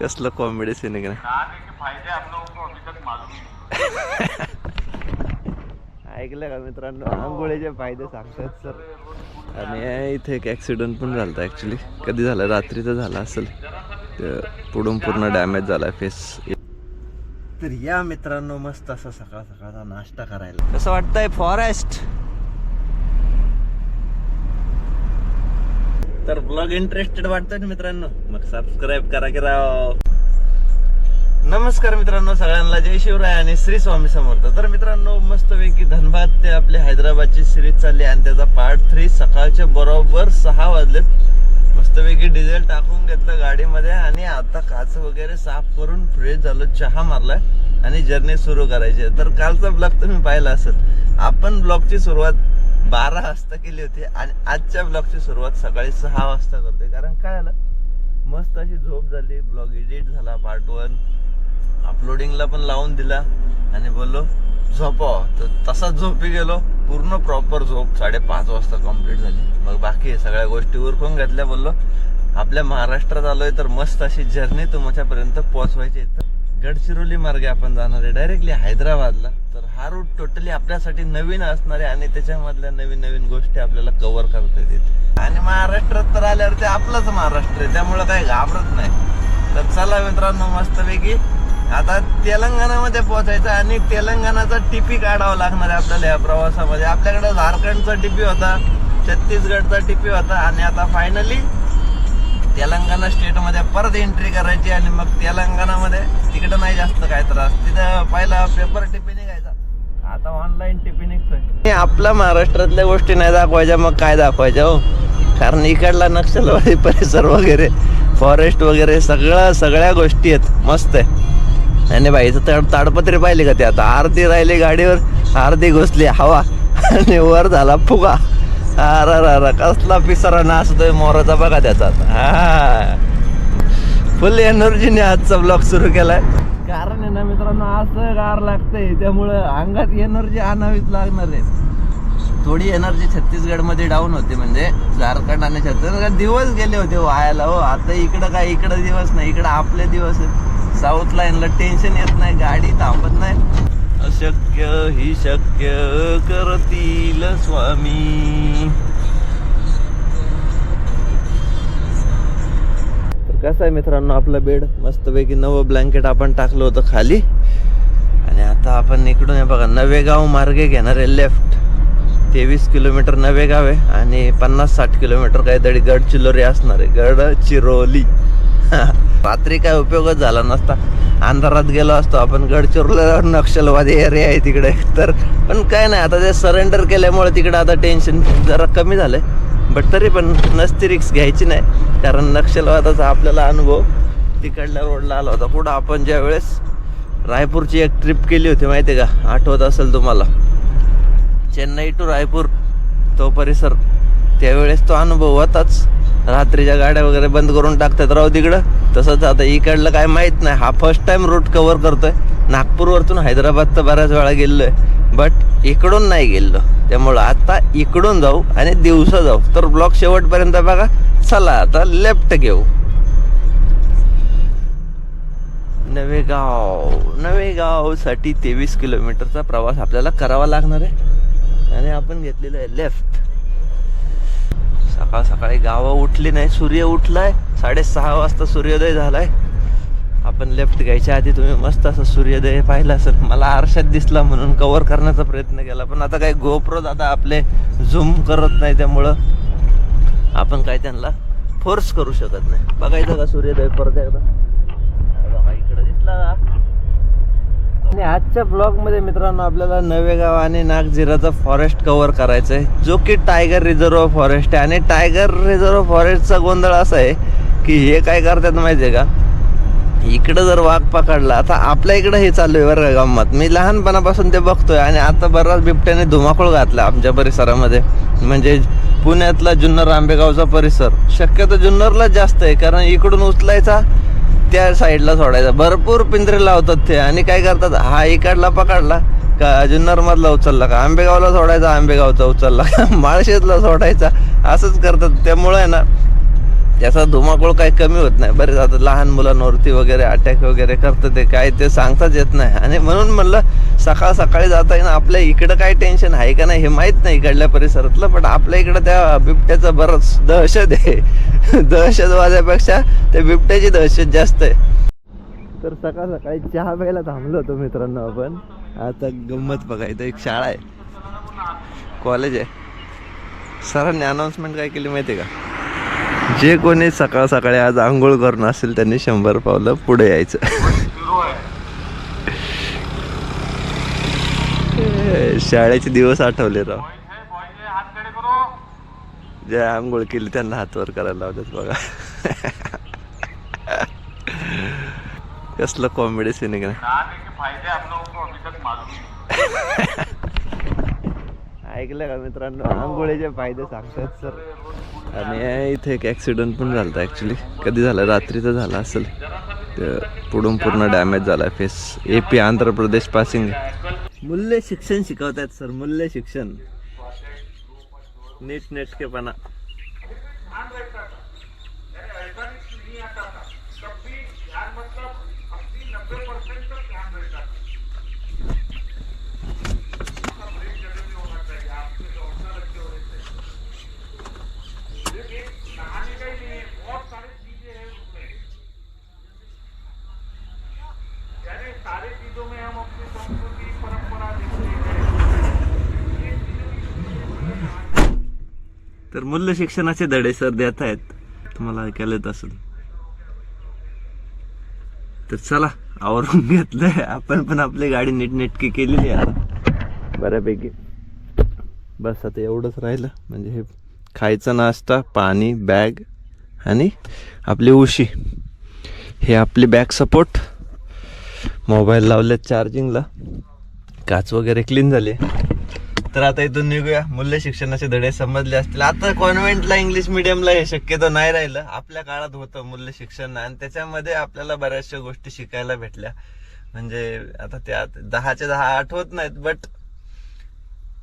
कसलं comedy scene आहे ऐकलं का मित्रांनो? आंघोळीचे फायदे सांगतात सर. आणि इथे एक ॲक्सिडेंट पण झाला ॲक्च्युली कधी झालं? रात्रीचं झालं असेल. ते पुढून पूर्ण डॅमेज झाला फेस तर या मित्रांनो मस्त असा सकाळ सकाळचा नाश्ता करायला. कसं वाटतंय? फॉरेस्ट तर ब्लॉग इंटरेस्टेड वाटतंय ना मित्रांनो? मग सबस्क्राईब करा की राव. नमस्कार मित्रांनो सगळ्यांना जय शिवराय आणि श्री स्वामी समर्थ. तर मित्रांनो मस्तपैकी धनबाद ते आपले हैदराबादची सिरीज चालली आणि त्याचा पार्ट थ्री सकाळच्या बरोबर सहा वाजलेत. मस्तपैकी डिझेल टाकून घेतलं गाडीमध्ये आणि आता काच वगैरे साफ करून फ्रेश झालो चहा मारलाय आणि जर्नी सुरू करायची तर कालचा ब्लॉग तुम्ही पाहिला असेल. आपण ब्लॉगची सुरुवात बारा वाजता केली होती आणि आजच्या ब्लॉगची सुरुवात सकाळी सहा वाजता करते कारण काय झालं? मस्त अशी झोप झाली. ब्लॉग एडिट झाला पार्ट वन अपलोडिंगला पण लावून दिला. आणि बोललो झोपा. तर तसाच झोपी गेलो. पूर्ण प्रॉपर झोप. साडेपाच वाजता कंप्लीट झाली. मग बाकी सगळ्या गोष्टी उरकून घेतल्या. बोललो आपल्या महाराष्ट्रात आलोय तर मस्त अशी जर्नी तुमच्यापर्यंत पोहोचवायची तर गडचिरोली मार्गे आपण जाणार आहे. डायरेक्टली हैदराबादला. तर हा रूट टोटली आपल्यासाठी नवीन असणार आहे आणि त्याच्यामधल्या नवीन नवीन गोष्टी आपल्याला कव्हर करता येतील. आणि महाराष्ट्रात तर आल्यावर ते आपलंच महाराष्ट्र आहे त्यामुळं काही घाबरत नाही. तर चला मित्रांनो मस्तपैकी आता तेलंगणामध्ये पोहोचायचं आणि तेलंगणाचा टिपी काढावा लागणार आहे आपल्याला या प्रवासामध्ये. आपल्याकडे झारखंडचा टिपी होता छत्तीसगडचा टिपी होता आणि आता फायनली तेलंगणा स्टेटमध्ये परत एंट्री करायची आणि मग तेलंगणामध्ये तिकडं नाही जास्त काय त्रास. तिथं पहिला पेपर टिपी निघायचा. आता ऑनलाईन टिपी निघतोय. आपल्या महाराष्ट्रातल्या गोष्टी नाही दाखवायच्या मग काय दाखवायच्या हो? कारण इकडला नक्षलवादी परिसर वगैरे फॉरेस्ट वगैरे सगळं सगळ्या गोष्टी आहेत. मस्त आहे. आणि बाई ताड ताडपत्री पाहिली का ते? आता अर्धी राहिली गाडीवर अर्धी घुसली हवा आणि वर झाला फुगा. अरे अरे कसला पिसारा नाचतोय मोराचा बघा त्याचा. हा. फुल एनर्जीने आजचा ब्लॉग सुरू केलाय. कारण आहे ना मित्रांनो असं गार लागतंय. त्यामुळं अंगात एनर्जी आणावीच लागणार आहे. थोडी एनर्जी छत्तीसगडमध्ये डाऊन होते म्हणजे झारखंड आणि छत्तीसगड. दिवस गेले होते वायाला हो. आता इकडं काय इकडं दिवस नाही इकडं आपले दिवस आहेत. साऊथ लाईनला टेन्शन येत नाही गाडी थांबत नाही. अशक्य ही शक्य करतील स्वामी. तर कसं आहे मित्रांनो आपलं बेड मस्तपैकी नवं ब्लँकेट आपण टाकलं होतं खाली. आणि आता आपण इकडून हे बघा नवेगाव मार्गे घेणार आहे लेफ्ट तेवीस किलोमीटर नवेगाव आहे आणि पन्नास साठ किलोमीटर काहीतरी गडचिरोली असणार आहे. गडचिरोली. रात्री काय उपयोगच झाला नसता. अंधारात गेलो असतो आपण गडचिरोलीला नक्षलवादी एरिया आहे तिकडे. तर पण काय नाही आता ते सरेंडर केल्यामुळे तिकडे आता टेन्शन जरा कमी झालंय. बट तरी पण नसती रिक्स घ्यायची नाही कारण नक्षलवादाचा आपल्याला अनुभव तिकडल्या रोडला आला होता. कुठं आपण ज्या वेळेस रायपूरची एक ट्रिप केली होती माहिती आहे का? आठवत असेल तुम्हाला. चेन्नई टू रायपूर तो परिसर. त्यावेळेस तो अनुभव होताच. रात्रीच्या गाड्या वगैरे बंद करून टाकतात. राव तिकडं तसंच आता इकडलं काय माहीत नाही. हा फर्स्ट टाइम रूट कवर करतोय. नागपूरवरतून हैदराबाद तर बऱ्याच वेळा गेलोय. बट इकडून नाही गेलो. त्यामुळं आता इकडून जाऊ आणि दिवसा जाऊ. तर ब्लॉक शेवटपर्यंत बघा. चला आता लेफ्ट घेऊ. नवेगाव. नवेगावसाठी तेवीस किलोमीटरचा प्रवास आपल्याला करावा लागणार आहे. आणि आपण घेतलेलं आहे लेफ्ट सकाळ सकाळी गावं उठली नाही सूर्य उठलाय. साडेसहा वाजता सूर्योदय झालाय. आपण लेफ्ट घ्यायच्या आधी तुम्ही मस्त असं सूर्योदय पाहिला असेल. मला आरशात दिसला म्हणून कव्हर करण्याचा प्रयत्न केला. पण आता काही गोप्रोज आता आपले झूम करत नाही त्यामुळं आपण काय त्यांना फोर्स करू शकत नाही. बघायचं का सूर्योदय परत एकदा? बघा बाबा, इकडं दिसला का? आणि आजच्या ब्लॉगमध्ये मित्रांनो आपल्याला नवेगाव आणि नागझिराचा फॉरेस्ट कव्हर करायचं आहे जो की टायगर रिझर्व फॉरेस्ट आहे. आणि टायगर रिझर्व फॉरेस्टचा गोंधळ असा आहे की हे काय करतात माहिती आहे का? इकडं जर वाघ पकडला आता आपल्या इकडं हे चालू आहे बरं का गंमत. मी लहानपणापासून ते बघतोय आणि आता बराच बिबट्याने धुमाकूळ घातला आमच्या परिसरामध्ये. म्हणजे पुण्यातला जुन्नर आंबेगावचा परिसर. शक्यतो जुन्नरलाच जास्त आहे कारण इकडून उचलायचा त्या साईडला सोडायचा. भरपूर पिंजरे लावतात ते. आणि काय करतात? हा इकडला पकडला. का जुन्नर उचलला का? आंबेगावला सोडायचा आंबेगावचा उचलला का? माळशेतला सोडायचा. असंच करतात. त्यामुळे आहे ना त्याचा धुमाकूळ काही कमी होत नाही. बरेच आता लहान मुलांवरती वगैरे अटॅक वगैरे करतं ते. काय ते सांगताच येत नाही. आणि म्हणून म्हणलं सकाळ सकाळी जाता येईन आपल्या इकडं काय टेन्शन आहे का नाही हे माहीत नाही इकडल्या परिसरातलं पण आपल्या इकडं त्या बिबट्याचं बरंच दहशत आहे. दहशतवाद्यापेक्षा त्या बिबट्याची दहशत जास्त आहे. तर सकाळ सकाळी चहा प्यायला थांबलो होतो मित्रांनो आपण. आता गंमत बघा इथं एक शाळा आहे. कॉलेज आहे. सरांनी अनाऊन्समेंट काय केली माहिती आहे का? जे कोणी सकाळ सकाळी आज आंघोळ करून असेल त्यांनी शंभर पावलं पुढे यायचं सुरू आहे शाळेचे दिवस आठवले राव. जे आंघोळ केली त्यांना हातवर करायला लावतात बघा. कसलं कॉमेडी सीन आहे ऐकलं का मित्रांनो? आंघोळीचे फायदे सांगतात सर. आणि इथे एक ॲक्सिडेंट पण झाला होता ॲक्च्युली कधी झालं? रात्रीचं झालं असेल. पुढून पूर्ण डॅमेज झाला. Face A P Andhra Pradesh passing मूल्य शिक्षण शिकवतात सर मूल्य शिक्षण. नीट नेटकेपणा ध्यान रहता था अरे ऐसा नहीं नहीं आता था तब भी ध्यान मतलब अस्सी नब्बे परसेंट तक ध्यान रहता था ब्रेक जगह में होना चाहिए आपके दौड़ना रखे होने चाहिए सिर्फ एक नहाने का ही नहीं है बहुत सारी चीजें हैं उसमें यानी सारी चीजों में हम अपनी संस्कृति परंपरा देखते हैं ये चीजों की तर मूल्य शिक्षणाचे धडे सर देत आहेत. तुम्हाला ऐकायला येत असेल. तर चला आवरून घेतलंय. आपण पण आपली गाडी नीटनेटकी केलेली आहे आता. बऱ्यापैकी. बस आता एवढंच राहिलं. म्हणजे हे खायचा नाश्ता पाणी बॅग आणि आपली उशी. हे आपली बॅग सपोर्ट. मोबाईल लावले चार्जिंगला. काच वगैरे क्लीन झाली तर आता इथून निघूया. मूल्य शिक्षणाचे धडे समजले असतील. आता कॉन्व्हेंटला इंग्लिश मिडियमला हे शक्यतो नाही राहिलं. आपल्या काळात होतं मूल्य शिक्षण आणि त्याच्यामध्ये आपल्याला बऱ्याचशा गोष्टी शिकायला भेटल्या. म्हणजे आता त्यात दहाचे दहा आठवत नाहीत बट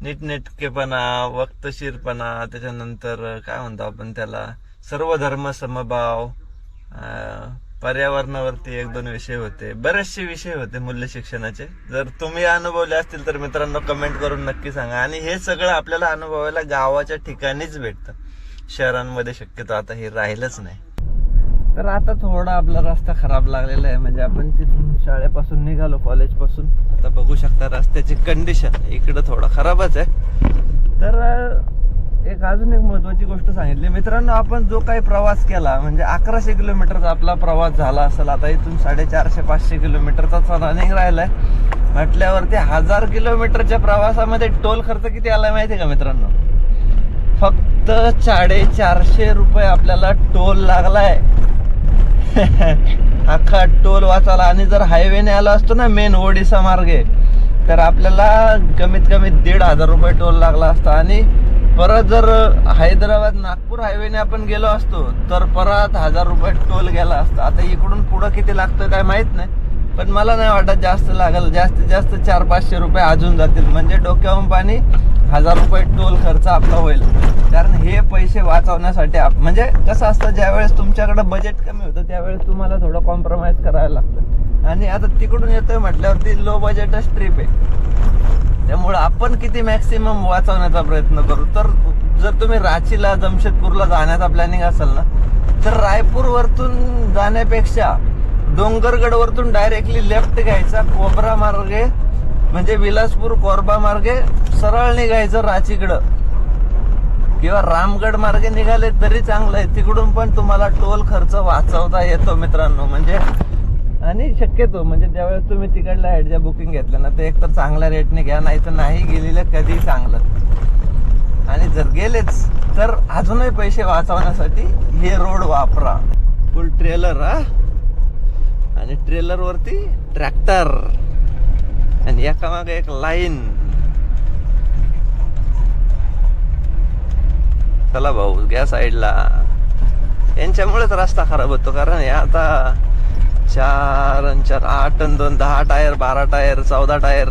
नीटनेटकेपणा वक्तशीरपणा त्याच्यानंतर काय म्हणतो आपण त्याला? सर्व धर्म समभाव पर्यावरणावरती एक दोन विषय होते. बरेचसे विषय होते मूल्य शिक्षणाचे. जर तुम्ही अनुभवले असतील तर मित्रांनो कमेंट करून नक्की सांगा. आणि हे सगळं आपल्याला अनुभवायला गावाच्या ठिकाणीच भेटतं. शहरांमध्ये शक्यतो आता हे राहिलंच नाही. तर आता थोडा आपला रस्ता खराब लागलेला आहे. म्हणजे आपण तिथून शाळेपासून निघालो कॉलेजपासून. आता बघू शकता रस्त्याची कंडिशन इकडं थोडा खराबच आहे. तर एक अजून एक महत्वाची गोष्ट सांगितली. मित्रांनो आपण जो काही प्रवास केला म्हणजे अकराशे किलोमीटरचा आपला प्रवास झाला असेल आता इथून साडेचारशे पाचशे किलोमीटरचा रनिंग राहिलाय. म्हटल्यावरती हजार किलोमीटरच्या प्रवासामध्ये टोल खर्च किती आलाय माहिती आहे का मित्रांनो? फक्त साडेचारशे रुपये आपल्याला टोल लागलाय. अख्खा टोल वाचायला आणि जर हायवेने आला असतो ना मेन ओडिसा मार्गे तर आपल्याला कमीत कमी दीड हजार रुपये टोल लागला असता. आणि परत जर हैदराबाद नागपूर हायवेने आपण गेलो असतो तर परत हजार रुपये टोल गेला असतो. आता इकडून पुढं किती लागतं काय माहीत नाही पण मला नाही वाटत जास्त लागेल. जास्तीत जास्त चार पाचशे रुपये अजून जातील. म्हणजे डोक्याहून पाणी हजार रुपये टोल खर्च आपला होईल. कारण हे पैसे वाचवण्यासाठी आप म्हणजे कसं असतं ज्यावेळेस तुमच्याकडे बजेट कमी होतं त्यावेळेस तुम्हाला थोडं कॉम्प्रोमाइज करायला लागतं. आणि आता तिकडून येतोय म्हटल्यावरती लो बजेटच ट्रिप आहे. त्यामुळे आपण किती मॅक्सिमम वाचवण्याचा प्रयत्न करू? तर जर तुम्ही रांचीला जमशेदपूरला जाण्याचा प्लॅनिंग असेल ना तर रायपूर वरतून जाण्यापेक्षा डोंगरगड वरतून डायरेक्टली लेफ्ट घ्यायचा कोबरा मार्गे म्हणजे विलासपूर कोरबा मार्गे सरळ निघायचं रांचीकडं. किंवा रामगड मार्गे निघाले तरी चांगलं आहे. तिकडून पण तुम्हाला टोल खर्च वाचवता येतो मित्रांनो. म्हणजे आणि शक्यतो म्हणजे ज्यावेळेस तुम्ही तिकडला ॲडच्या बुकिंग घेतलं ना ते एक तर चांगल्या रेटने घ्या नाही तर नाही गेलेलं कधी चांगलं. आणि जर गेलेच तर अजूनही पैसे वाचवण्यासाठी हे रोड वापरा. फुल ट्रेलर हा? आणि ट्रेलर वरती ट्रॅक्टर आणि एकामागे एक लाईन चला भाऊ घ्या साईडला यांच्यामुळेच रस्ता खराब होतो कारण हे आता चार आणि चार आठ आणि दोन दहा टायर बारा टायर चौदा टायर.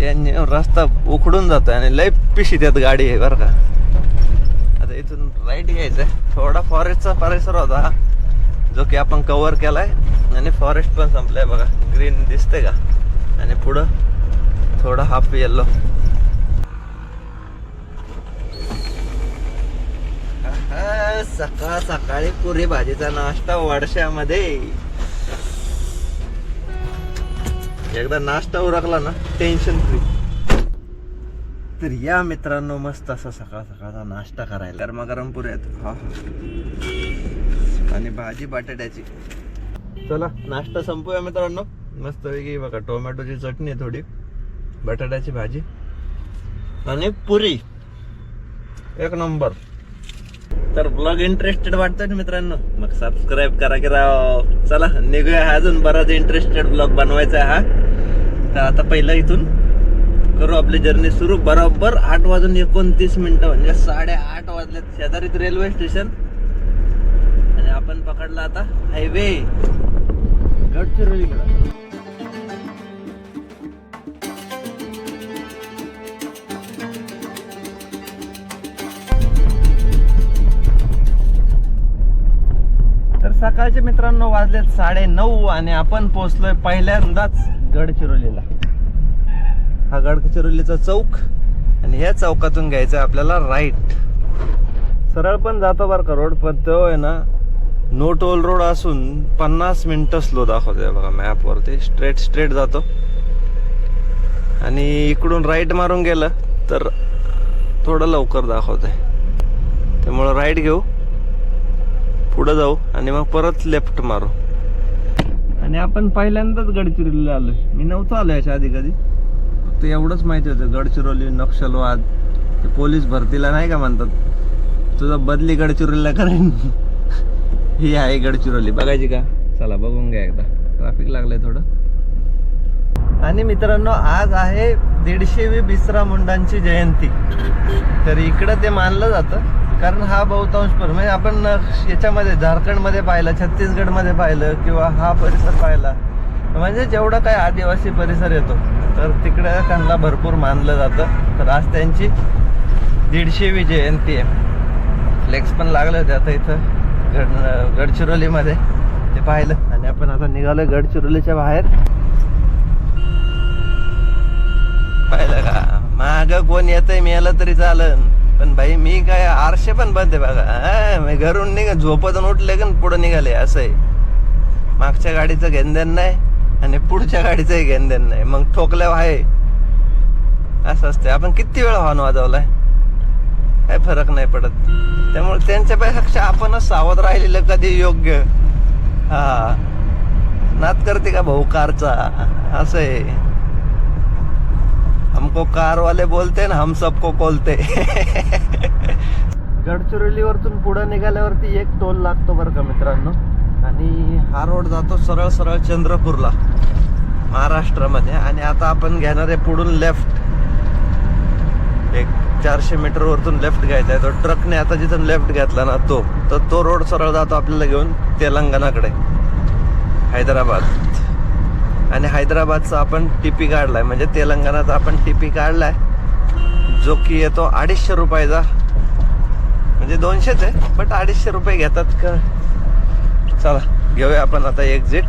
यांनी रस्ता उखडून जातो आणि लय पिशी त्यात गाडी आहे बरं का. आता इथून राईट घ्यायचंय. थोडा फॉरेस्टचा परिसर होता. जो की आपण कव्हर केलाय. आणि फॉरेस्ट पण संपलाय बघा. ग्रीन दिसते का? आणि पुढं थोडं हाफ येल्लो सकाळ सकाळी पुरी भाजीचा नाश्ता वाडशामध्ये एकदा नाश्ता उरकला ना टेन्शन फ्री तर या मित्रांनो मस्त असा सकाळ सकाळचा नाश्ता करायला. गरमागरम पुऱ्यात हा हा. आणि भाजी बटाट्याची. चला नाश्ता संपूया मित्रांनो. मस्त वेगळी बघा टोमॅटोची चटणी थोडी. बटाट्याची भाजी. आणि पुरी. एक नंबर. तर ब्लॉग इंटरेस्टेड वाटतोय ना मित्रांनो? मग सबस्क्राईब करा की राव. चला निघूया हा अजून बराच इंटरेस्टेड ब्लॉग बनवायचा आहे हा. तर आता पहिलं इथून करू आपली जर्नी सुरू. बरोबर आठ वाजून एकोणतीस मिनिटं म्हणजे साडे आठ वाजल्यात शेजारीत रेल्वे स्टेशन आणि आपण पकडला आता हायवे गडचिरोलीकडे. सकाळचे मित्रांनो वाजलेत साडे नऊ आणि आपण पोहोचलोय पहिल्यांदाच गडचिरोलीला. हा गडचिरोलीचा चौक आणि ह्या चौकातून घ्यायचं आहे आपल्याला राईट सरळ पण जातो बरं का रोड पण तो आहे ना नो टोल रोड असून पन्नास मिनटं स्लो दाखवतोय बघा मॅपवरती स्ट्रेट स्ट्रेट जातो. आणि इकडून राईट मारून गेलं तर थोडं लवकर दाखवतंय. त्यामुळं राईट घेऊ. पुढं जाऊ आणि मग परत लेफ्ट मारू. आणि आपण पहिल्यांदाच गडचिरोलीला आलोय. मी नव्हतो आलो याच्या आधी कधी. फक्त एवढंच माहिती होतं गडचिरोली नक्षलवाद ते पोलीस भरतीला नाही का म्हणतात? तुझं बदली गडचिरोलीला करेन. ही आहे गडचिरोली. बघायची का? चला बघून घ्या एकदा. ट्रॅफिक लागलंय थोडं. आणि मित्रांनो आज आहे दीडशेवी बिसरा मुंडांची जयंती. तर इकडं ते मानलं जातं. कारण हा बहुतांश पर म्हणजे आपण याच्यामध्ये झारखंडमध्ये पाहिलं छत्तीसगडमध्ये पाहिलं किंवा हा परिसर पाहिला म्हणजे जेवढा काय आदिवासी परिसर येतो तर तिकडे त्यांना भरपूर मानलं जातं. तर आज त्यांची दीडशेवी जयंती आहे. फ्लेक्स पण लागले होते आता इथं गड गडचिरोलीमध्ये ते पाहिलं. आणि आपण आता निघालो गडचिरोलीच्या बाहेर. पाहिलं का? माग कोण येतंय मेलं तरी चालन. पण भाई मी काय आरशे पण बंद आहे बघा. हा, मी घरून निघा झोपतून उठले का पुढे निघाले असं आहे मागच्या गाडीचं घेणदेण नाही आणि पुढच्या गाडीचंही घेणदेण नाही. मग ठोकल्यावर आहे. असं असते आपण किती वेळा हॉर्न वाजवलाय? काय फरक नाही पडत. त्यामुळे त्यांच्यापेक्षा आपणच सावध राहिलेलं कधी योग्य. हा. नात करते का भाऊ कारचा? असं आहे हमको कार वाले बोलते ना हम सबको कोलते गडचिरोलीवरतून पुढे निघाल्यावरती एक टोल लागतो बरं का मित्रांनो. आणि हा रोड जातो सरळ सरळ चंद्रपूरला महाराष्ट्रामध्ये. आणि आता आपण घेणार आहे पुढून लेफ्ट एक चारशे मीटर वरतून लेफ्ट घ्यायचा आहे. तो ट्रकने आता जिथून लेफ्ट घेतला ना तो तर तो रोड सरळ जातो आपल्याला घेऊन तेलंगणाकडे. हैदराबाद. आणि हैदराबादचा आपण टीपी काढलाय. म्हणजे तेलंगणाचा आपण टीपी काढलाय. जो की येतो अडीचशे रुपयाचा. म्हणजे दोनशेच आहे बट अडीचशे रुपये घेतात का? चला घेऊया आपण आता एक्झिट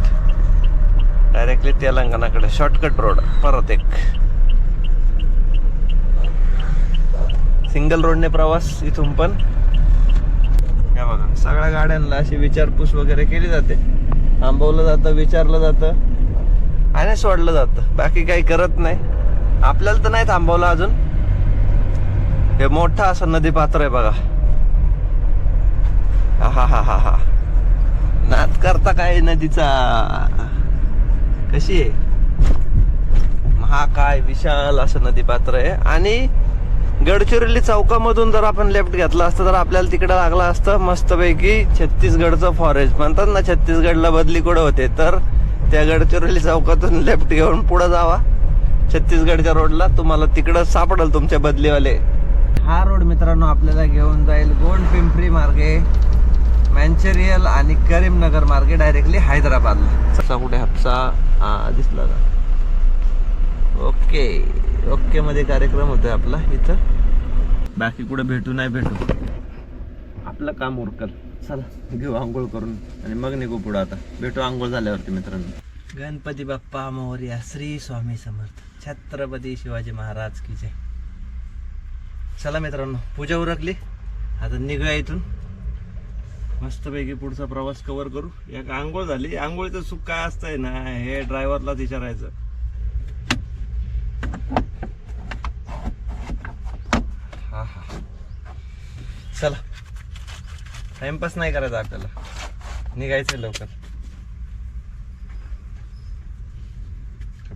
डायरेक्टली तेलंगणाकडे. शॉर्टकट रोड परत एक. सिंगल रोडने प्रवास इथून पण. या बघा सगळ्या गाड्यांना अशी विचारपूस वगैरे केली जाते. थांबवलं जातं विचारलं जातं. आणि सोडलं जातं. बाकी काही करत नाही. आपल्याला तर नाही थांबवलं अजून. हे मोठं असं नदी पात्र आहे बघा. हा हा हा हा नाद करता काय नदीचा? कशी आहे? महाकाय विशाल असं नदी पात्र आहे. आणि गडचिरोली चौकामधून जर आपण लेफ्ट घेतला असतं तर आपल्याला तिकडे लागला असतं मस्तपैकी छत्तीसगडचं फॉरेस्ट म्हणतात ना छत्तीसगडला बदली कुठं होते? तर त्या गडचिरोली चौकातून लेफ्ट घेऊन पुढे जावा. छत्तीसगडच्या रोडला तुम्हाला तिकडं सापडेल तुमच्या बदलीवाले. हा रोड मित्रांनो आपल्याला घेऊन जाईल गोंड पिंपरी मार्गे मॅन्चेरियल आणि करीमनगर मार्गे डायरेक्टली हैदराबादला. कुठे हापसा? हा दिसला का ओके ओके मध्ये कार्यक्रम होतोय आपला इथं. बाकी कुठे भेटू नाही भेटू. आपलं काम उरकल. चला घेऊ आंघोळ करून आणि मग निघू पुढं आता. भेटू आंघोळ झाल्यावरती मित्रांनो. गणपती बाप्पा मोर्या श्री स्वामी समर्थ छत्रपती शिवाजी महाराज की जय. चला मित्रांनो पूजा उरकली. आता निघूया इथून. मस्तपैकी पुढचा प्रवास कव्हर करू. एक आंघोळ झाली. आंघोळीचं सुख काय असतंय ना? हे ड्रायव्हरलाच विचारायचं. हा हा. चला. टाइमपास नाही करायचा आपल्याला. निघायचं लवकर.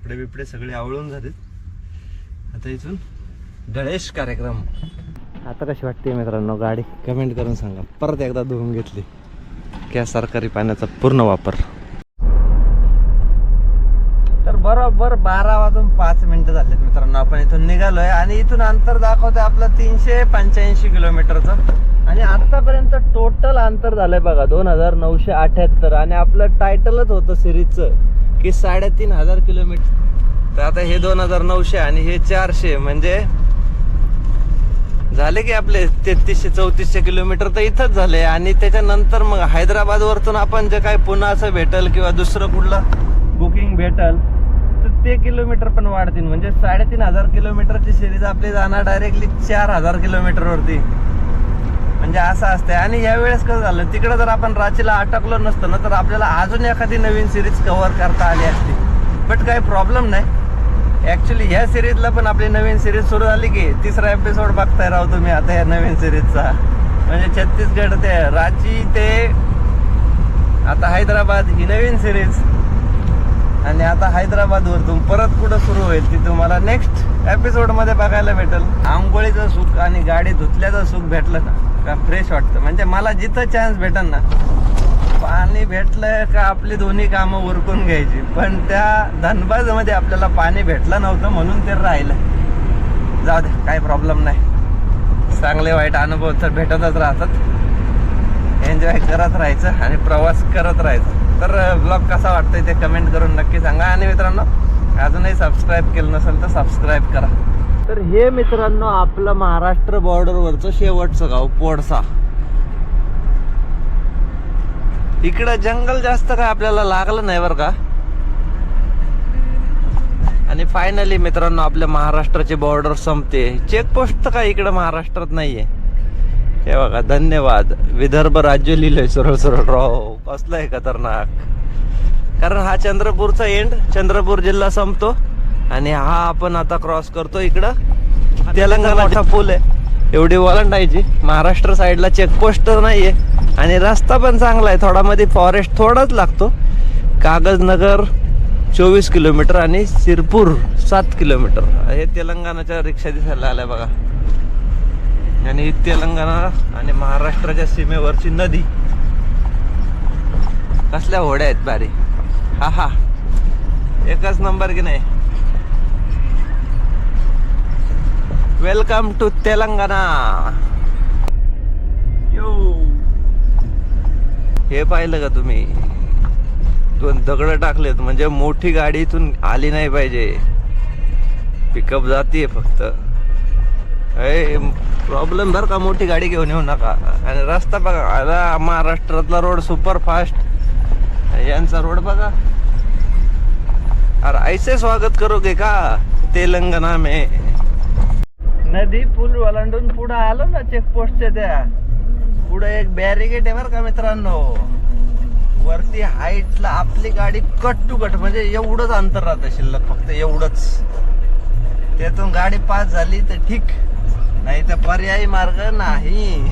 कपडे बिपडे सगळे आवळून झालेत. आता इथून गणेश कार्यक्रम. आता कशी वाटते मित्रांनो गाडी? कमेंट करून सांगा. परत एकदा धुवून घेतली. क्या सरकारी पाण्याचा पूर्ण वापर. तर बरोबर बारा वाजून पाच मिनिटं झालेत मित्रांनो. आपण इथून निघालोय आणि इथून अंतर दाखवतोय आपलं तीनशे पंच्याऐंशी किलोमीटरचं. आणि आतापर्यंत टोटल अंतर झालंय बघा दोन हजार नऊशे अठ्याहत्तर. आणि आपलं टायटलच होतं सिरीजचं. की साडेतीन हजार किलोमीटर. तर आता हे दोन हजार नऊशे आणि हे चारशे म्हणजे झाले की आपले तेहतीसशे चौतीसशे किलोमीटर तर इथंच झाले. आणि त्याच्यानंतर मग हैदराबाद वरतून आपण जे काय पुन्हा असं भेटल किंवा दुसरं कुठलं बुकिंग भेटल तर ते किलोमीटर पण वाढतील. म्हणजे साडेतीन हजार किलोमीटरची सिरीज आपली जाणार डायरेक्टली चार हजार किलोमीटरवरती म्हणजे असं असतंय. आणि यावेळेस कसं झालं तिकडं जर आपण रांचीला अटकलो नसतं ना तर आपल्याला अजून एखादी नवीन सिरीज कव्हर करता आली असती. बट काही प्रॉब्लेम नाही. ऍक्च्युली ह्या सिरीजला पण आपली नवीन सिरीज सुरू झाली की तिसरा एपिसोड बघताय राव तुम्ही आता या नवीन सिरीजचा म्हणजे छत्तीसगड ते रांची ते आता हैदराबाद ही नवीन सिरीज आणि आता हैदराबाद वरतून परत कुठं सुरू होईल ती तुम्हाला नेक्स्ट एपिसोडमध्ये बघायला भेटेल. आंघोळीचं सुख आणि गाडी धुतल्याचं सुख भेटलं ना. का? फ्रेश वाटतं. म्हणजे मला जिथं चान्स भेटन ना पाणी भेटलं का आपली दोन्ही कामं उरकून घ्यायची. पण त्या धनबाजमध्ये आपल्याला पाणी भेटलं नव्हतं म्हणून ते राहिलं. जाऊ दे काही प्रॉब्लेम नाही. चांगले वाईट अनुभव तर भेटतच राहतात. एन्जॉय करत राहायचं आणि प्रवास करत राहायचं. तर ब्लॉग कसा वाटतोय ते कमेंट करून नक्की सांगा. आणि मित्रांनो अजूनही सबस्क्राईब केलं नसेल तर सबस्क्राईब करा. तर हे मित्रांनो आपलं महाराष्ट्र बॉर्डरवरचं शेवटचं गाव पोडसा. इकडं जंगल जास्त काय आपल्याला लागलं नाही बरं का? आणि फायनली मित्रांनो आपल्या महाराष्ट्राची बॉर्डर संपते. चेकपोस्ट तर काय इकडं महाराष्ट्रात नाहीये. हे बघा धन्यवाद. विदर्भ राज्य लिहिलंय सरळ सरळ. राव कसलं आहे खतरनाक. कारण हा चंद्रपूरचा एंड चंद्रपूर जिल्हा संपतो. आणि हा आपण आता क्रॉस करतो इकडं. तेलंगणाचा पूल आहे. एवढी ओलांडायची महाराष्ट्र साईडला चेकपोस्ट तर नाहीये. आणि रस्ता पण चांगला आहे. थोडा मध्ये फॉरेस्ट थोडाच लागतो. कागजनगर चोवीस किलोमीटर आणि सिरपूर सात किलोमीटर. हे तेलंगणाच्या रिक्षा दिसायला आल्या बघा. आणि तेलंगणा आणि महाराष्ट्राच्या सीमेवरची नदी. कसल्या होड्या आहेत भारी हा हा. एकच नंबर की नाही? वेलकम टू तेलंगणा यो हे पाहिलं का तुम्ही? दोन दगड टाकलेत. म्हणजे मोठी गाडी इथून आली नाही पाहिजे. पिकअप जाते फक्त. प्रॉब्लेम बरं का? मोठी गाडी घेऊन येऊ नका. आणि रस्ता बघा. आता महाराष्ट्रातला रोड सुपर फास्ट यांचा रोड बघा. अरे ऐसे स्वागत करोगे का? तेलंगणा में. नदी पूल ओलांडून पुढं आलो ना चेकपोस्टच्या त्या. पुढे एक बॅरिगेट आहे बरं का मित्रांनो? वरती हाईटला आपली गाडी कट टू कट म्हणजे एवढंच अंतर राहतं शिल्लक फक्त एवढंच. त्यातून गाडी पास झाली तर ठीक. नाही तर पर्यायी मार्ग नाही.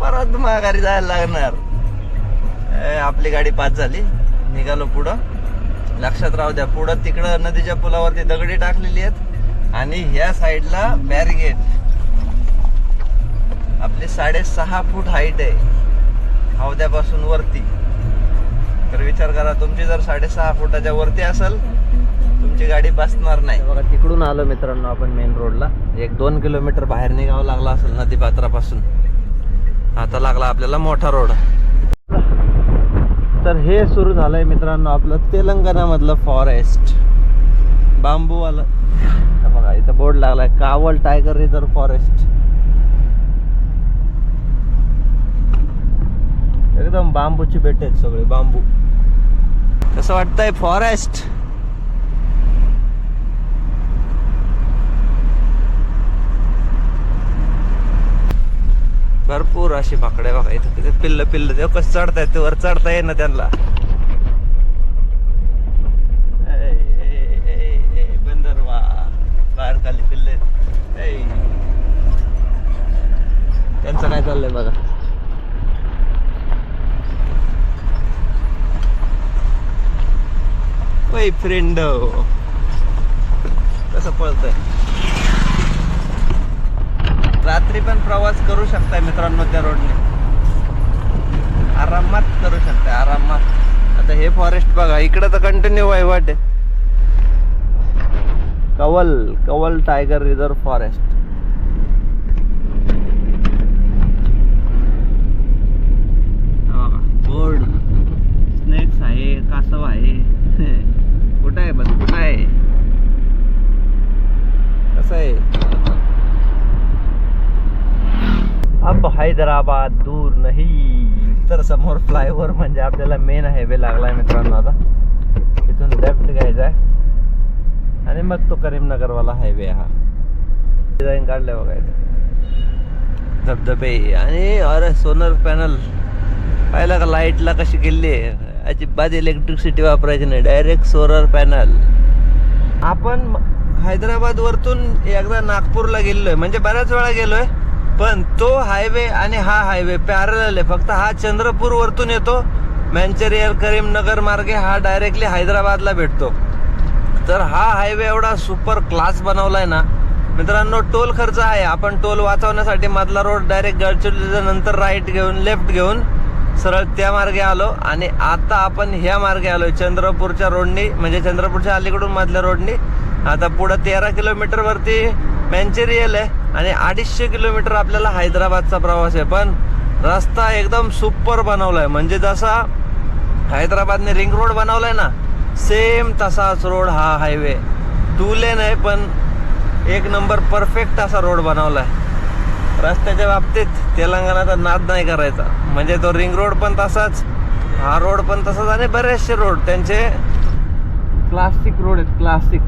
परत माघारी जायला लागणार. ए, आपली गाडी पास झाली. निघालो पुढं. लक्षात राहू द्या पुढं तिकडं नदीच्या पुलावरती दगडी टाकलेली आहेत. आणि ह्या साईडला बॅरिगेट. आपली साडेसहा फूट हाईट आहे. हौद्यापासून वरती. तर विचार करा तुमची जर साडेसहा फुटाच्या वरती असेल तुमची गाडी बसणार नाही. बघा तिकडून आलो मित्रांनो आपण मेन रोडला एक दोन किलोमीटर बाहेर निघावं लागला असेल नदी पात्रापासून. आता लागला आपल्याला मोठा रोड तर हे सुरू झालंय मित्रांनो आपलं तेलंगणा मधलं फॉरेस्ट बांबूवालं. बघा इथं बोर्ड लागलाय कावल टायगर रिझर्व फॉरेस्ट. एकदम बांबूची बेट आहेत सगळे बांबू. कसं वाटतंय फॉरेस्ट? भरपूर अशी माकडे बघा इथं पिल्ल पिल्ल ते कसं चढतायत ते वर चढता येईना त्यांना ए, ए, ए, ए, बंदरवा बाहेर खाली पिल्ले त्यांचं काय चाललंय बघा. ओय फ्रेंड कसं पळतंय? रात्री पण प्रवास करू शकताय मित्रांनो त्या रोडने. आरामात करू शकताय आरामात. आता हे फॉरेस्ट बघा इकडे तर कंटिन्यू वहिवाट आहे. Kawal Kawal tiger reserve forest board snakes आहे कासव आहे. कुठं आहे बस कुठं आहे? कसं आहे? अब हैदराबाद दूर नाही. तर समोर फ्लायओव्हर म्हणजे आपल्याला मेन हायवे लागलाय मित्रांनो आता. इथून लेफ्ट घ्यायचा आहे. आणि मग तो करीमनगरवाला हायवे हा. डिझाईन काढलाय बघा इथे. धबधबे. आणि अरे सोनर पॅनल पाहिलं का लाईटला कशी केली आहे अजिबात इलेक्ट्रिसिटी वापरायची नाही. डायरेक्ट सोलर पॅनल आपण हैदराबाद वरतून एकदा नागपूरला गेलोय. म्हणजे बऱ्याच वेळा गेलोय. पण तो हायवे आणि हा हायवे पॅरल आहे. फक्त हा चंद्रपूर वरतून येतो. मॅन्चेरियल करीमनगर मार्गे हा डायरेक्टली हैदराबादला भेटतो. तर हा हायवे एवढा सुपर क्लास बनवलाय ना. मित्रांनो टोल खर्च आहे. आपण टोल वाचवण्यासाठी मधला रोड डायरेक्ट गडचिरोलीच्या नंतर राईट घेऊन लेफ्ट घेऊन सरळ त्या मार्गे आलो. आणि आता आपण ह्या मार्गे आलो चंद्रपूरच्या रोडनी म्हणजे चंद्रपूरच्या अलीकडून मधल्या रोडनी आता पुढं तेरा किलोमीटरवरती मॅन्चेरियल आहे आणि अडीचशे किलोमीटर आपल्याला हैदराबादचा प्रवास आहे. पण रस्ता एकदम सुपर बनवला आहे म्हणजे जसा हैदराबादने रिंग रोड बनवलाय ना सेम तसाच रोड हा हायवे. टू लेन आहे पण एक नंबर परफेक्ट असा रोड बनवला आहे रस्त्याच्या बाबतीत तेलंगणाचा नाद नाही करायचा. म्हणजे तो रिंग रोड पण तसाच हा रोड पण तसाच आणि बरेचसे रोड त्यांचे क्लासिक रोड आहेत क्लासिक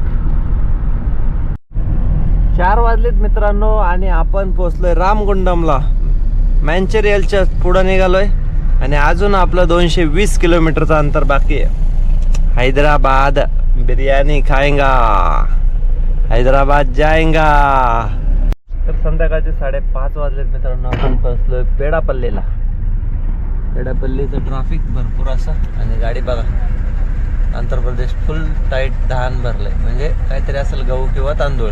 चार वाजलेत मित्रांनो आणि आपण पोचलोय रामगुंडमला. मॅन्चेरियलच्या पुढं निघालोय आणि अजून आपलं दोनशे वीस किलोमीटरचं अंतर बाकी आहे. हैदराबाद बिर्याणी खाएंगा हैदराबाद जाएंगा तर संध्याकाळचे साडेपाच वाजलेत मित्रांनो आपण बसलोय पेडापल्लीला. पेडापल्लीचं ट्रॅफिक भरपूर असं आणि गाडी बघा. आंध्र प्रदेश फुल टाईट धान भरलंय. म्हणजे काहीतरी असेल गहू किंवा तांदूळ.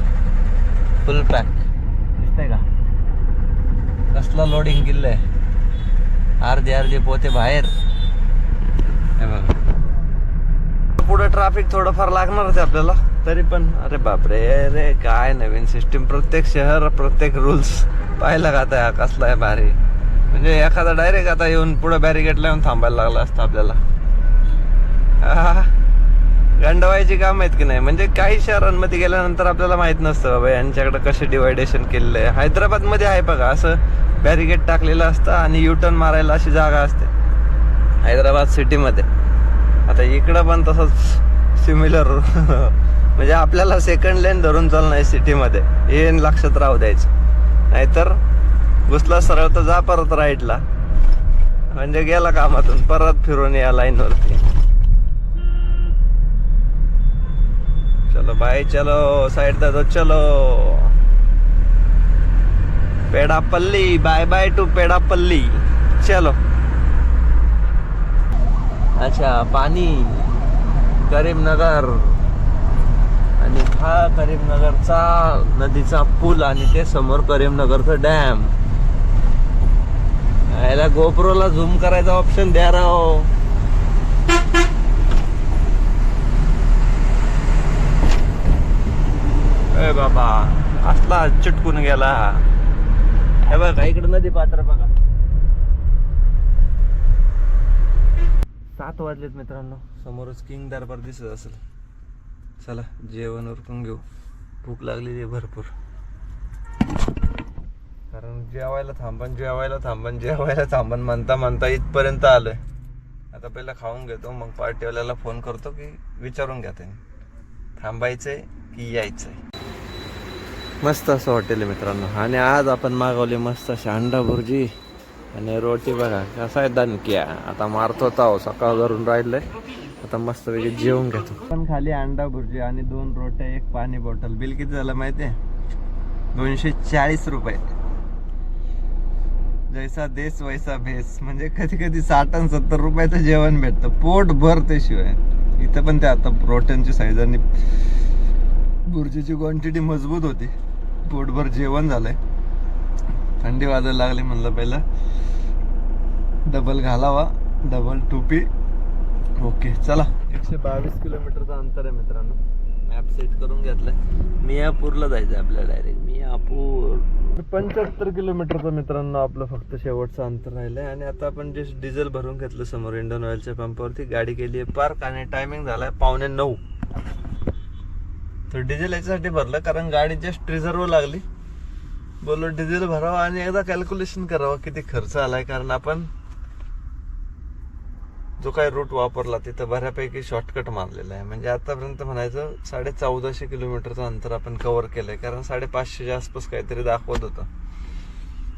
फुल पॅक दिसतंय का? कसला लोडिंग किल्लंय? अर्धे अर्धे पोते बाहेर. हे बघा. पुढे ट्रॅफिक थोडंफार लागणारच आहे आपल्याला. तरी पण अरे बापरे रे काय नवीन सिस्टीम प्रत्येक शहर प्रत्येक रूल्स पाहायला का आता हा कसला आहे भारी. म्हणजे एखादा डायरेक्ट आता येऊन पुढे बॅरिगेटला येऊन थांबायला लागला असतं आपल्याला. गंडवायची काम आहेत की नाही? म्हणजे काही शहरांमध्ये गेल्यानंतर आपल्याला माहीत नसतं बाबा यांच्याकडे कसे डिवायडेशन केलेलं आहे. हैदराबादमध्ये आहे बघा असं बॅरिगेट टाकलेलं असतं आणि यू टर्न मारायला अशी जागा असते. हैदराबाद सिटीमध्ये आता इकडं पण तसंच सिमिलर म्हणजे आपल्याला सेकंड लेन धरून चालणं आहे सिटीमध्ये. हे लक्षात राहू द्यायचं. नाहीतर घुसला सरळ तर जा परत राईटला. म्हणजे गेला कामातून परत फिरून या लाईनवरती. चलो बाय चलो. साईड दादा चलो. Peddapalli bye bye to Peddapalli चलो. अच्छा पाणी करीमनगर. आणि हा करीमनगरचा नदीचा पूल आणि ते समोर करीमनगरचं डॅम. याला गोप्रोला झूम करायचा ऑप्शन द्या राव. ए बाबा असला चिटकून गेला. हे बघा इकडे नदी पात्र बघा. सात वाजलेत मित्रांनो. समोरच किंग दरबार दिसत असेल. चला जेवण उरकून घेऊ. भूक लागलेली आहे भरपूर. कारण जेवायला थांबन जेवायला थांबन जेवायला थांबन म्हणता म्हणता इथपर्यंत आलोय. आता पहिला खाऊन घेतो मग पार्टीवाल्याला फोन करतो की विचारून घ्या त्यांनी. थांबायचंय की यायचंय? मस्त असं हॉटेल आहे मित्रांनो. आणि आज आपण मागवले मस्त अशी अंडा भुर्जी आणि रोटी बघा कसा आहे दणक्या. आता मारतो ताव सकाळ धरून राहिलंय. आता मस्त वेगळी जेवून घेतो. पण खाली अंडा भुर्जी आणि दोन रोट्या एक पाणी बॉटल. बिल किती झालं माहितीये दोनशे चाळीस रुपये. जैसा देश वैसा भेस. म्हणजे कधी कधी साठ आणि सत्तर रुपयाचं जेवण भेटतं. पोट भर ते शिवाय. इथं पण ते आता रोट्यांची साईज आणि भुर्जीची क्वांटिटी मजबूत होती. पोटभर जेवण झालंय. थंडी वाजायला लागली म्हणलं पहिलं. डबल घालावा डबल टोपी. ओके चला. एकशे बावीस किलोमीटरचं अंतर आहे मित्रांनो. मॅप सेट करून घेतलाय. मियापूरला जायचं आपल्याला डायरेक्ट मियापूर. पंच्याहत्तर किलोमीटरचं मित्रांनो आपलं फक्त शेवटचं अंतर राहिलंय. आणि आता आपण जे डिझेल भरून घेतलं समोर इंडियन ऑइलच्या पंपावरती गाडी केली आहे पार्क आणि टायमिंग झालाय पावणे नऊ. तर डिझेल याच्यासाठी भरलं कारण गाडी जस्ट रिझर्व लागली. बोललो डिझेल भरावं आणि एकदा कॅल्क्युलेशन करावं किती खर्च आलाय कारण आपण जो काही रूट वापरला तिथं बऱ्यापैकी शॉर्टकट मारलेला आहे. म्हणजे आतापर्यंत म्हणायचं साडे चौदाशे किलोमीटरचं अंतर आपण कव्हर केलंय कारण साडेपाचशेच्या आसपास काहीतरी दाखवत होतं.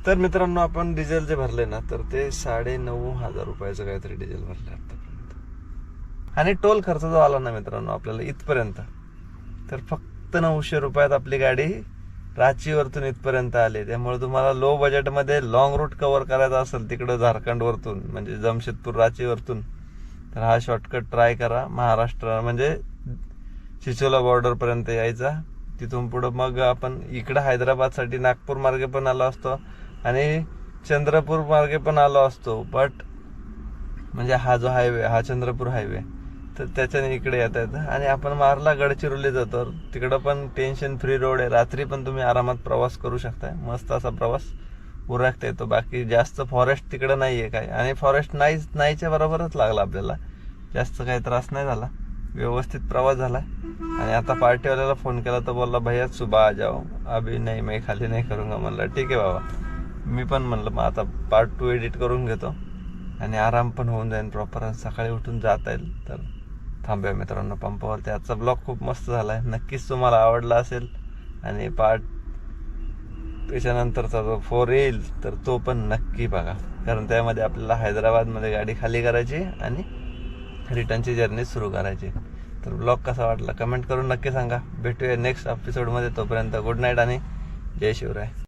तर मित्रांनो आपण डिझेल जे भरले ना तर ते साडे नऊ हजार रुपयाचं काहीतरी डिझेल भरले आतापर्यंत. आणि टोल खर्च जो आला ना मित्रांनो आपल्याला इथपर्यंत तर फक्त नऊशे रुपयात आपली गाडी रांचीवरतून इथपर्यंत आले. त्यामुळे तुम्हाला लो बजेटमध्ये लॉंग रूट कवर करायचा असेल तिकडं झारखंडवरतून म्हणजे जमशेदपूर रांचीवरतून तर हा शॉर्टकट ट्राय करा. महाराष्ट्र म्हणजे चिचोला बॉर्डरपर्यंत यायचा. तिथून पुढं मग आपण इकडं हैदराबादसाठी नागपूर मार्गे पण आलो असतो आणि चंद्रपूर मार्गे पण आलो असतो. बट म्हणजे हा जो हायवे हा चंद्रपूर हायवे तर त्याच्याने इकडे येता येतं. आणि आपण मारला गडचिरोली जातो. तिकडं पण टेन्शन फ्री रोड आहे. रात्री पण तुम्ही आरामात प्रवास करू शकताय. मस्त असा प्रवास उरकता येतो. बाकी जास्त फॉरेस्ट तिकडं नाही आहे काय आणि फॉरेस्ट नाहीच नाहीच्या बरोबरच लागला आपल्याला. जास्त काही त्रास नाही झाला. व्यवस्थित प्रवास झाला. आणि आता पार्टीवाल्याला फोन केला तर बोलला भैया सुबह आ जाओ. अभी नाही मी खाली नाही करूंगा. म्हणलं ठीक आहे बाबा. मी पण म्हणलं मग आता पार्ट टू एडिट करून घेतो. आणि आराम पण होऊन जाईल प्रॉपर सकाळी उठून जाता येईल. तर थांबूया मित्रांनो पंपावरती आजचा ब्लॉग खूप मस्त झाला आहे नक्कीच तुम्हाला आवडला असेल. आणि पार्ट त्याच्यानंतरचा जो फोर येईल तर तो पण नक्की बघा. कारण त्यामध्ये आपल्याला हैदराबादमध्ये गाडी खाली करायची आणि रिटर्नची जर्नी सुरू करायची. तर ब्लॉग कसा वाटला? कमेंट करून नक्की सांगा. भेटूया नेक्स्ट एपिसोडमध्ये तोपर्यंत गुड नाईट आणि जय शिवराय.